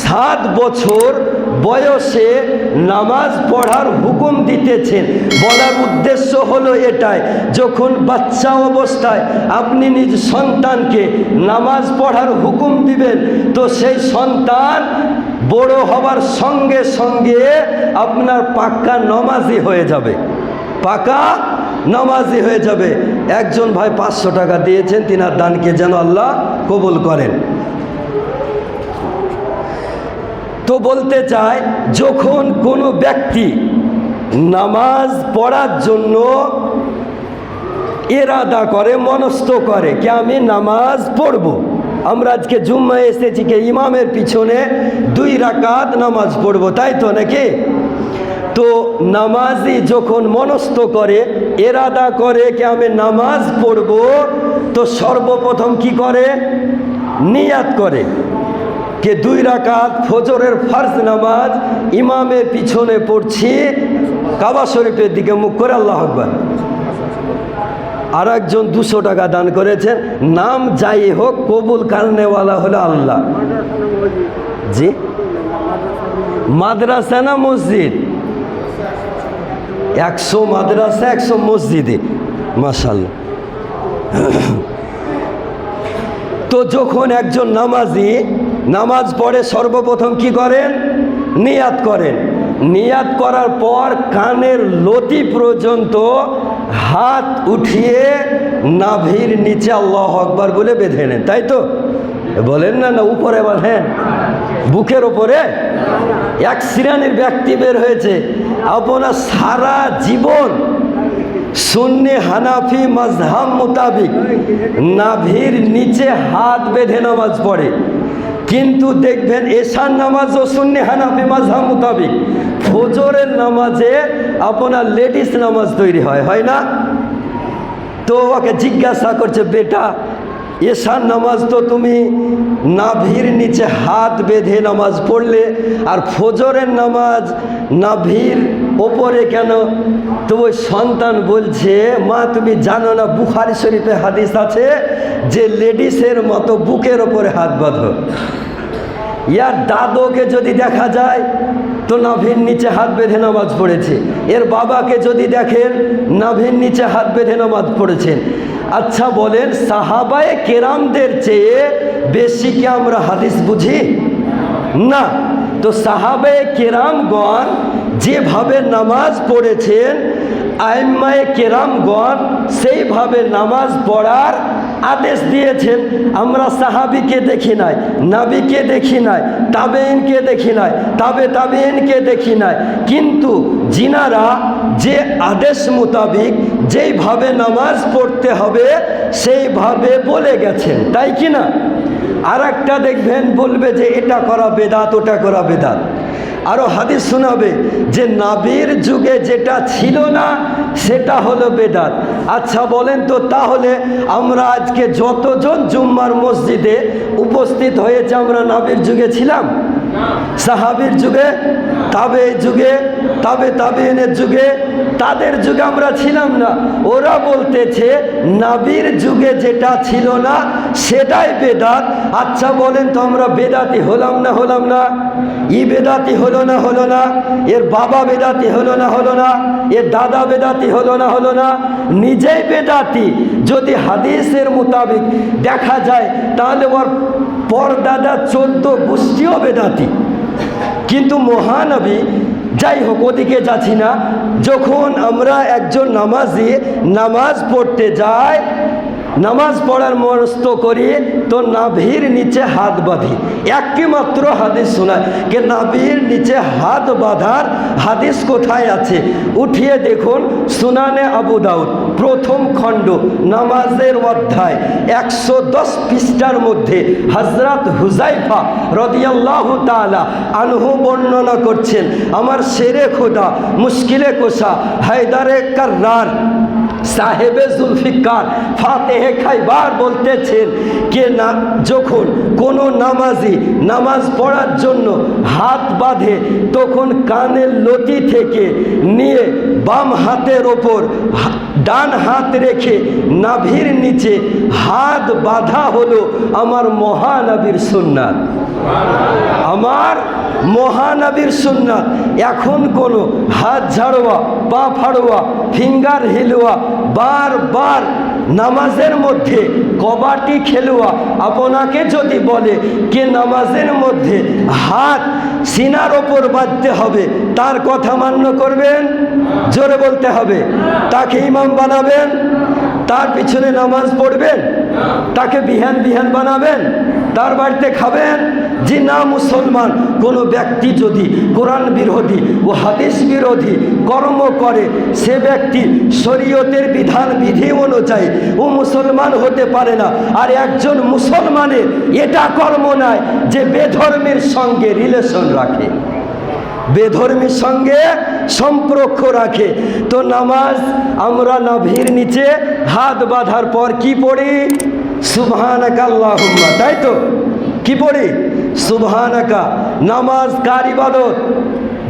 সাত বছর বয়সে নামাজ পড়ার হুকুম দিতেছেন। বলার উদ্দেশ্য হলো এটাই, যখন বাচ্চা অবস্থায় আপনি নিজ সন্তানকে নামাজ পড়ার হুকুম দিবেন, তো সেই সন্তান বড় হবার সঙ্গে সঙ্গে আপনার পাক্কা নমাজি হয়ে যাবে। পাকা নামাজি হয়ে যাবে। একজন ভাই পাঁচশো টাকা দিয়েছেন, তিনার দানকে যেন আল্লাহ কবুল করেন। তো বলতে চাই যখন কোনো ব্যক্তি নামাজ পড়ার জন্য এরাদা করে, মনস্থ করে কি আমি নামাজ পড়ব? আমরা আজকে জুম্মায় এসেছি কে ইমামের পিছনে দুই রাকাত নামাজ পড়ব, তাই তো নাকি? তো নামাজি যখন মনস্থ করে, এরাদা করে কে আমি নামাজ পড়ব, তো সর্বপ্রথম কি করে? নিয়াত করে। কে দুই রাকাত ফজরের ফার্জ নামাজ ইমামের পিছনে পড়ছি, কাবা শরীফের দিকে মুখ করে আল্লাহ আকবর। আর একজন দুশো টাকা দান করেছেন, নাম যাই হোক, কবুল কারণেওয়ালা হলো আল্লাহ। জি? মাদ্রাসা না মসজিদ? একশো মাদ্রাসা, একশো মসজিদে। মাসাল্লাহ তো যখন একজন নামাজি নামাজ পড়ে সর্বপ্রথম কি করেন? নিয়াত করেন। নিয়াত করার পর কানের লতি পর্যন্ত হাত উঠিয়ে নাভির নিচে আল্লাহ আকবার বলে বেঁধে নেন। তাই তো? বলেন না না, উপরে বলেন বুকের ওপরে এক শ্রেণির ব্যক্তি বের হয়েছে। আপনার সারা জীবন সুন্নি হানাফি মজহাব মোতাবিক নাভির নিচে হাত বেঁধে নামাজ পড়ে। কিন্তু দেখবেন এশার নামাজ ও সুন্নি হানাফি মাঝহা মোতাবিক ফজরের নামাজে আপনার লেডিস নামাজ তৈরি হয় হয় না? তো ওকে জিজ্ঞাসা করছে, বেটা এশার নামাজ তো তুমি নাভির নিচে হাত বেঁধে নামাজ পড়লে, আর ফজরের নামাজ নাভির ওপরে কেন? তো ওই সন্তান বলছে, মা, তুমি জানো না, বুখারি শরীফে হাদিস আছে যে লেডিসের মতো বুকের ওপরে হাত বাঁধো। ইয়ার দাদোকে যদি দেখা যায়, তো নাভির নিচে হাত বেঁধে নামাজ পড়েছে। এর বাবাকে যদি দেখেন, নাভির নিচে হাত বেঁধে নামাজ পড়েছেন। আচ্ছা বলেন, সাহাবায়ে কেরামদের চেয়ে বেশি কি আমরা হাদিস বুঝি? না। তো সাহাবে কেরামগণ যেভাবে নামাজ পড়েছেন, আইম্মায়ে কেরামগণ সেইভাবে নামাজ পড়ার আদেশ দিয়েছেন। আমরা সাহাবিকে দেখি নাই, নাবিকে দেখি নাই তাবেইনকে দেখি নাই, তাবে তাবেইনকে দেখি নাই। কিন্তু জিনারা যে আদেশ মোতাবিক যেইভাবে নামাজ পড়তে হবে, সেইভাবে বলে গেছেন। তাই কি না? আর একটা দেখবেন বলবে যে, এটা করা বেদাত, ওটা করা বেদাত। আরও হাদিস শোনাবে যে, নাবির যুগে যেটা ছিল না, সেটা হলো বেদাত। আচ্ছা বলেন তো, তাহলে আমরা আজকে যতজন জুম্মার মসজিদে উপস্থিত হয়েছে আমরা নাবির যুগে ছিলাম সাহাবির যুগে, তাবে যুগে, তাবে তাবেনের যুগে, তাদের যুগে আমরা ছিলাম না। ওরা বলতেছে, নাবির যুগে যেটা ছিল না, সেটাই বেদাত। আচ্ছা বলেন তো আমরা বেদাতি হলাম না হলাম না? ই বেদাতি হলো না হলো না? এর বাবা বেদাতি হলো না হলো না? এর দাদা বেদাতি হলো না হলো না? নিজেই বেদাতি। যদি হাদিসের মোতাবেক দেখা যায়, তাহলে ওর পরদাদা চোদ্দ গোষ্ঠীও বেদাতি। কিন্তু মহানবী, যাই হোক, ওদিকে যাচ্ছি না। যখন আমরা একজন নামাজি, নামাজ পড়তে যাই নামাজ পড়ার মনস্থ করি, তো নাভির নিচে হাত বাঁধি। একটি মাত্র হাদিস শোনায় যে নাভির নিচে হাত বাঁধার হাদিস কোথায় আছে? উঠিয়ে দেখুন সুনানে আবু দাউদ, প্রথম খণ্ড, নামাজের অধ্যায়, একশো দশ পৃষ্ঠার মধ্যে হজরত হুজাইফা রদিয়াল্লাহ তালা আনহু বর্ণনা করছেন, আমার শেরে খোদা, মুশকিলে কোষা, হায়দারে কার্রার। সাহেবে জুলফিকার ফাতেহে খাইবার বলতেছেন কে না, যখন কোনো নামাজি নামাজ পড়ার জন্য হাত বাঁধে, তখন কানের লতি থেকে নিয়ে বাম হাতের ওপর ডান হাত রেখে নাভির নিচে হাত বাঁধা হলো আমার মহানবীর সুন্নাত। মহানবীর সুন্নাত। এখন কোনো হাত ঝাড়োয়া, পা ফাড়োয়া, ফিঙ্গার হিলুয়া বারবার নামাজের মধ্যে কবাডি খেলুয়া আপনাকে যদি বলে কে নামাজের মধ্যে হাত সিনার ওপর বাঁধতে হবে, তার কথা মান্য করবেন? জোরে বলতে হবে। তাকে ইমাম বানাবেন? তার পিছনে নামাজ পড়বেন, তাকে বিহান বিহান বানাবেন, তার বাড়িতে খাবেন। যে না মুসলমান, কোনো ব্যক্তি যদি কোরআন বিরোধী ও হাদিস বিরোধী কর্ম করে, সে ব্যক্তি শরীয়তের বিধান বিধি অনুযায়ী ও মুসলমান হতে পারে না। আর একজন মুসলমানের এটা কর্ম নয় যে বেধর্মের সঙ্গে রিলেশন রাখে। বেধর্মীর সঙ্গে সম্পর্ক রাখে। তো নামাজ আমরা নাভির নিচে হাত বাঁধার পর কি পড়ি? সুবহানাকা আল্লাহুম্মা তাই তো? কি পড়ি? সুবহানাকা। নামাজ কার ইবাদত?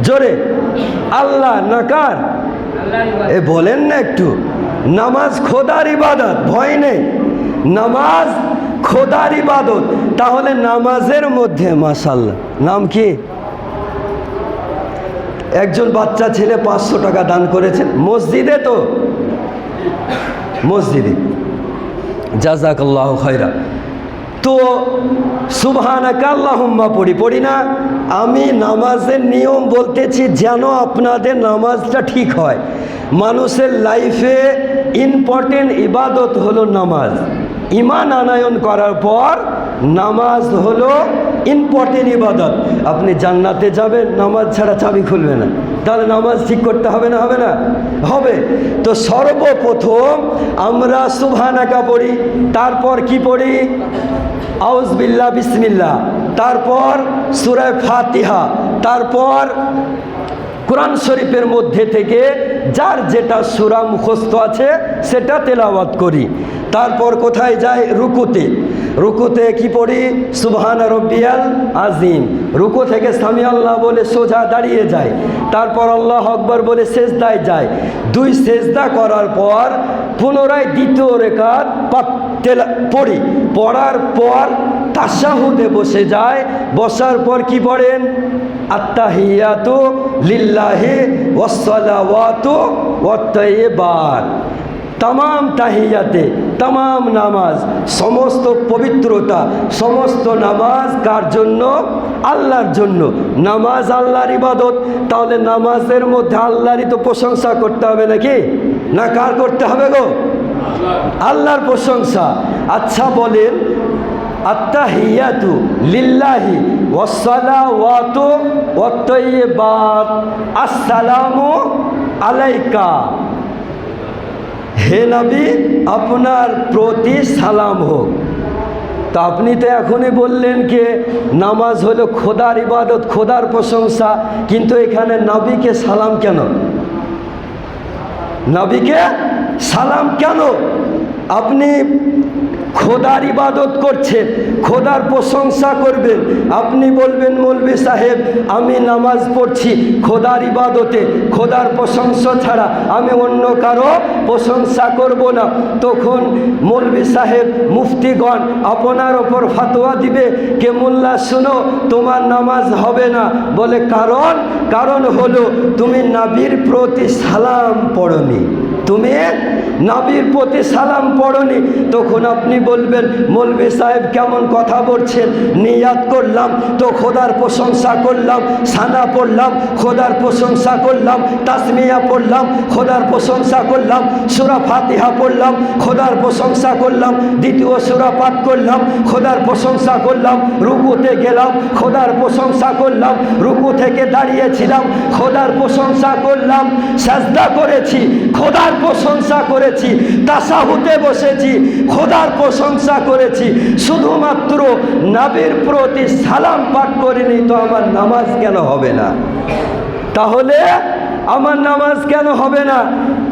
জোরে। আল্লাহ না কার? এ বলেন না একটু। নামাজ খোদার ইবাদত, ভয় নেই। নামাজ খোদার ইবাদত। তাহলে নামাজের মধ্যে মাসাল্লাহ নাম কি? একজন বাচ্চা ছেলে পাঁচশো টাকা দান করেছেন। মসজিদে তো? মসজিদে। জাজাকাল্লাহ খয়রা তো সুবহানাকা আল্লাহুম্মা পড়ি পড়ি না, আমি নামাজের নিয়ম বলতেছি যেন আপনাদের নামাজটা ঠিক হয়। মানুষের লাইফে ইম্পর্টেন্ট ইবাদত হলো নামাজ। ইমান আনায়ন করার পর নামাজ হলো ইম্পর্টেন্ট ইবাদত। আপনি জান্নাতে যাবেন, নামাজ ছাড়া চাবি খুলবে না। তাহলে নামাজ ঠিক করতে হবে না হবে না? হবে। তো সর্বপ্রথম আমরা সুবহানাকা পড়ি, তারপর কি পড়ি? আউজবিল্লা বিসমিল্লা তারপর সুরায় ফাতিহা। তারপর কোরআন শরীফের মধ্যে থেকে যার যেটা সুরা মুখস্থ আছে, সেটা তেলাওয়াত করি। তারপর কোথায় যায়? রুকুতে। রুকুতে কি পড়ি? সুবহান রব্বিয়াল আজিম রুকু থেকে সামি আল্লাহ বলে সোজা দাঁড়িয়ে যায়। তারপর আল্লাহ আকবর বলে সেজদায় যায়। দুই সেজদা করার পর পুনরায় দ্বিতীয় তেলা, পড়ি। পড়ার পর তাসাহুদে বসে যায়। বসার পর কি পড়েন? আত্মাহিয়াতু লিল্লাহি ওয়াসসালাওয়াতু ওয়াত্তাইয়্যিবাত তামাম তাহিয়াতে তামাম নামাজ, সমস্ত পবিত্রতা, সমস্ত নামাজ কার জন্য? আল্লাহর জন্য। নামাজ আল্লাহর ইবাদত। তাহলে নামাজের মধ্যে আল্লাহরই তো প্রশংসা করতে হবে নাকি? না কার করতে হবে গো? আল্লাহর প্রশংসা। আচ্ছা বলেন আত্মাহিয়াতু লিল্লাহি ওয়াত্তাইয়্যিবাত। আসসালামু আলাইকা। হে নবী, আপনার প্রতি সালাম হোক। তা আপনি তো এখনই বললেন কে, নামাজ হলো খোদার ইবাদত, খোদার প্রশংসা, কিন্তু এখানে নবীকে সালাম কেন? নবীকে সালাম কেন? আপনি খোদার ইবাদত করছেন খোদার প্রশংসা করবেন আপনি বলবেন মৌলবি সাহেব, আমি নামাজ পড়ছি, খোদার ইবাদতে, খোদার প্রশংসা ছাড়া আমি অন্য কারও প্রশংসা করব না। তখন মৌলবি সাহেব, মুফতিগণ, আপনার ওপর ফাতোয়া দিবে কে, মোল্লা, শুনো, তোমার নামাজ হবে না। বলে, কারণ কারণ হলো, তুমি নাবির প্রতি সালাম পড়নি। তুমি নাবির প্রতি সালাম পড়নি, তখন আপনি বলবেন মৌলবি সাহেব কেমন কথা বলছেন? নিয়াত করলাম, তো খোদার প্রশংসা করলাম, সানা পড়লাম, খোদার প্রশংসা করলাম, তাসমিয়া পড়লাম, খোদার প্রশংসা করলাম, সুরা ফাতিহা পড়লাম, খোদার প্রশংসা করলাম, দ্বিতীয় সুরা পাঠ করলাম, খোদার প্রশংসা করলাম, রুকুতে গেলাম, খোদার প্রশংসা করলাম, রুকু থেকে দাঁড়িয়েছিলাম, খোদার প্রশংসা করলাম, সাজদা করেছি, খোদার প্রশংসা করেছি, তাসাহুতে বসেছি, খোদার প্রশংসা করেছি। শুধুমাত্র নাবির প্রতি সালাম পাঠ করিনি তো আমার নামাজ কেন হবে না? তাহলে আমার নামাজ কেন হবে না?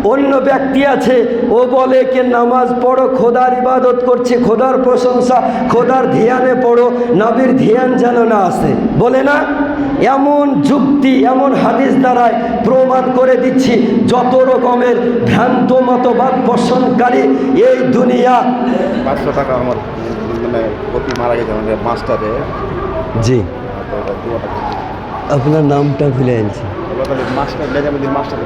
অন্য ব্যক্তি আছে ও বলে কে নামাজ পড়ো খোদার ইবাদত করছে খোদার প্রশংসা খোদার ধ্যানে পড়ো নাবির ধ্যান যেন না আসে। বলে না? এমন যুক্তি এমন হাদিস দ্বারায় প্রমাণ করে দিচ্ছি যত রকমের ভ্রান্ত মতবাদ পোষণকারী এই দুনিয়া। পাঁচশো টাকা আমার মানে প্রতি মারা গেছে আমাদের মাস্টারে। জি। আপনার নামটা ভুলে আনছি। মাস্টার মাস্টারের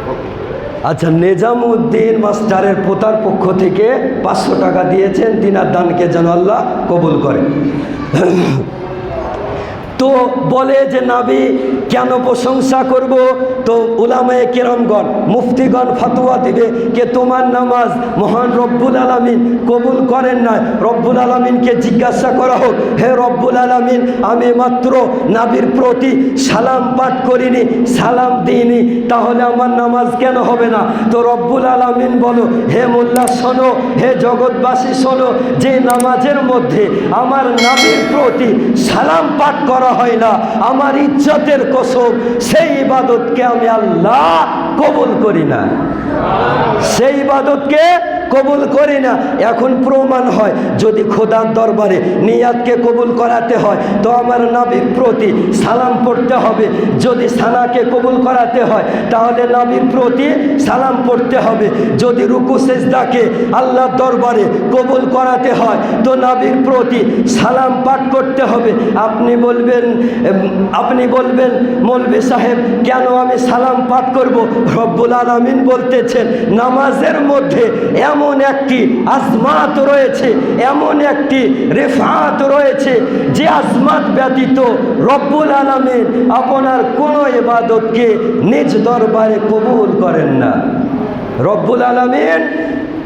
আচ্ছা নেজামুদ্দিন মাস্টারের পোতার পক্ষ থেকে পাঁচশো টাকা দিয়েছেন, দিনার দানকে যেন আল্লাহ কবুল করে। তো বলে যে, নাবি, কেন প্রশংসা করব? তো উলামায়ে কেরামগণ, মুফতিগণ ফাতুয়া দিবে কে তোমার নামাজ মহান রব্বুল আলামিন কবুল করেন না রব্বুল আলামিনকে জিজ্ঞাসা করা হোক, হে রব্বুল আলামিন, আমি মাত্র নাবির প্রতি সালাম পাঠ করিনি, সালাম দিইনি, তাহলে আমার নামাজ কেন হবে না? তো রব্বুল আলামিন বলো, হে মোল্লা, শোনো, হে জগৎবাসী, শোনো, যে নামাজের মধ্যে আমার নাবির প্রতি সালাম পাঠ করা হয় না, আমার ইজ্জতের কসম, সেই ইবাদতকে আমি আল্লাহ কবুল করি না। সেই ইবাদতকে কবুল করি না, এখন প্রমাণ হয়, যদি খোদার দরবারে নিয়াতকে কবুল করাতে হয়, তো আমার নাবির প্রতি সালাম পড়তে হবে। যদি সানাকে কবুল করাতে হয়, তাহলে নাবির প্রতি সালাম পড়তে হবে। যদি রুকু সেজদাকে আল্লাহর দরবারে কবুল করাতে হয়, তো নাবির প্রতি সালাম পাঠ করতে হবে। আপনি বলবেন আপনি বলবেন মৌলবী সাহেব, কেন আমি সালাম পাঠ করব? রব্বুল আলমিন বলতেছেন, নামাজের মধ্যে এমন একটি আসমাত রয়েছে, এমন একটি রেফাত রয়েছে যে আসমাত ব্যতীত রব্বুল আলমের আপনার কোনো এবাদতকে নিজ দরবারে কবুল করেন না। রব্বুল আলমিন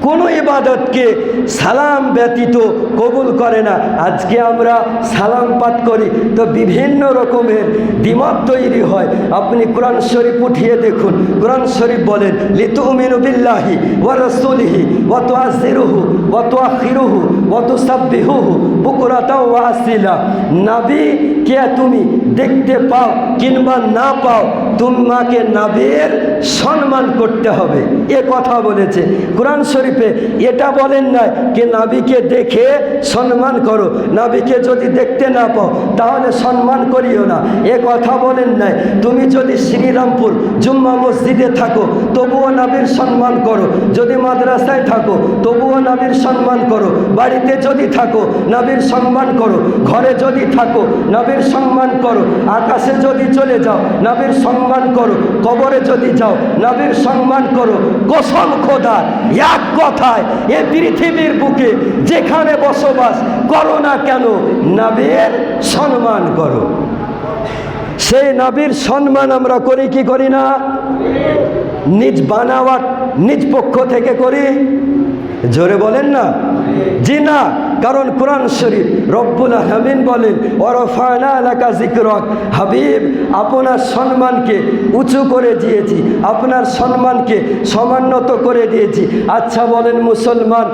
কোনো ইবাদতকে সালাম ব্যতীত কবুল করে না। আজকে আমরা সালাম পাঠ করি। তো বিভিন্ন রকমের দিমাগ তৈরি হয়। আপনি কোরআন শরীফ উঠিয়ে দেখুন। কোরআন শরীফ বলেন লিতু মিনুবিল্লাহি ওয়া রাসূলিহি ওয়া জিরুহু ওয়া তুআখিরুহু ওয়া তুসাব্বিহুহু বুকরাতাও আসিলা। নবী, কে তুমি দেখতে পাও কিংবা না পাও, তোমাকে নাবির সম্মান করতে হবে। এ কথা বলেছে। কোরআন শরীফে এটা বলেন না যে, নাবিকে দেখে সম্মান করো। নাবিকে যদি দেখতে না পাও, তাহলে সম্মান করিও না। এ কথা বলেন নাই। তুমি যদি শ্রীরামপুর জুম্মা মসজিদে থাকো, তবুও নাবির সম্মান করো। যদি মাদ্রাসায় থাকো, তবুও নাবির সম্মান করো। বাড়িতে যদি থাকো, নবীর সম্মান করো, ঘরে যদি থাকো, নবীর সম্মান করো, আকাশে যদি চলে যাও, নবীর সম্মান করো, কবরে যদি যাও, নবীর সম্মান করো, কসম খোদা, এক কথায় এ পৃথিবীর বুকে যেখানে বসবাস করো না কেন, নবীর সম্মান করো। সেই নাবির সম্মান আমরা করি কি করি না? নিজ বানাওয়াট নিজ পক্ষ থেকে করি। জোরে বলেন না। জি না, কারণ কোরআন শরীফ রব্বুল হামিন বলেন ওরফানা এলাকা জিক্রক হাবিব, আপনার সম্মানকে উঁচু করে দিয়েছি, আপনার সম্মানকে সমান্নত করে দিয়েছি। আচ্ছা বলেন মুসলমান,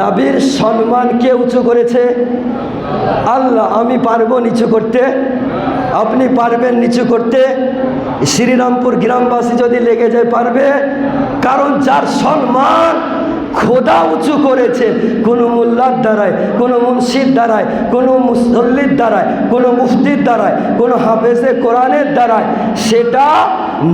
নাবির সম্মান কে উঁচু করেছে? আল্লাহ, আমি পারব নিচু করতে? আপনি পারবেন নিচু করতে? শ্রীরামপুর গ্রামবাসী যদি লেগে যায় পারবে? কারণ যার সম্মান খোদা উঁচু করেছে। কোনো মোল্লার দ্বারায়, কোনো মুন্সির দ্বারায়, কোনো মুসল্লির দ্বারায়, কোনো মুফতির দ্বারায়, কোনো হাফেজে কোরআনের দ্বারায় সেটা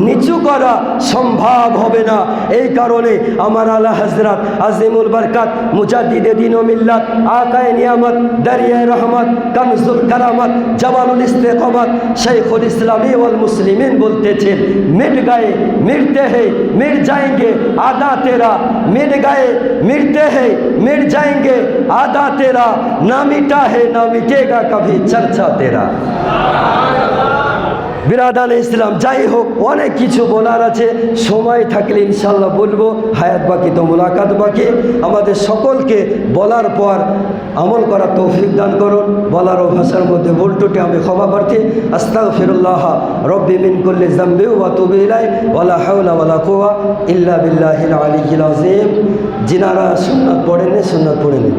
নিচু করা সম্ভব হবে না। এই কারণে আমার আল্লাহ হজরত আজিমুল বরকাত মুজাদিদে দিন মিল্লাত, আকায় নিয়ামত দারিয়া রহমত, কামজুল কারামত জবানুল ইস্তেকমত শেখুল ইসলামী ওয়াল মুসলিমিন বলতেছেন, মিট গায়ে মিটতে হে, মিট যায়েঙ্গে আদা তেরা, মিট গায়ে मिटते हैं मिट जाएँगे। आधा तेरा ना मिटा है ना मिटेगा कभी चर्चा तेरा। বিরাদান ইসলাম, যাই হোক, অনেক কিছু বলার আছে। সময় থাকলে ইনশাল্লাহ বলব, হায়াত বাকি তো মোলাকাত বাকি। আমাদের সকলকে বলার পর আমল করার তৌফিক দান করুন। বলার ভাষার মধ্যে ভুল টুটে আমি ক্ষমা প্রার্থী। আস্তাগ ফিরুল্লাহ রব্বি মিন করলে জাম্বি ওয়া তুবি ইলাই ওয়ালা হাওলা ওয়ালা কুওয়া ইল্লা বিল্লাহিল আযীম। যিনারা সুন্নাত পড়েননি, সুন্নাত পড়েনি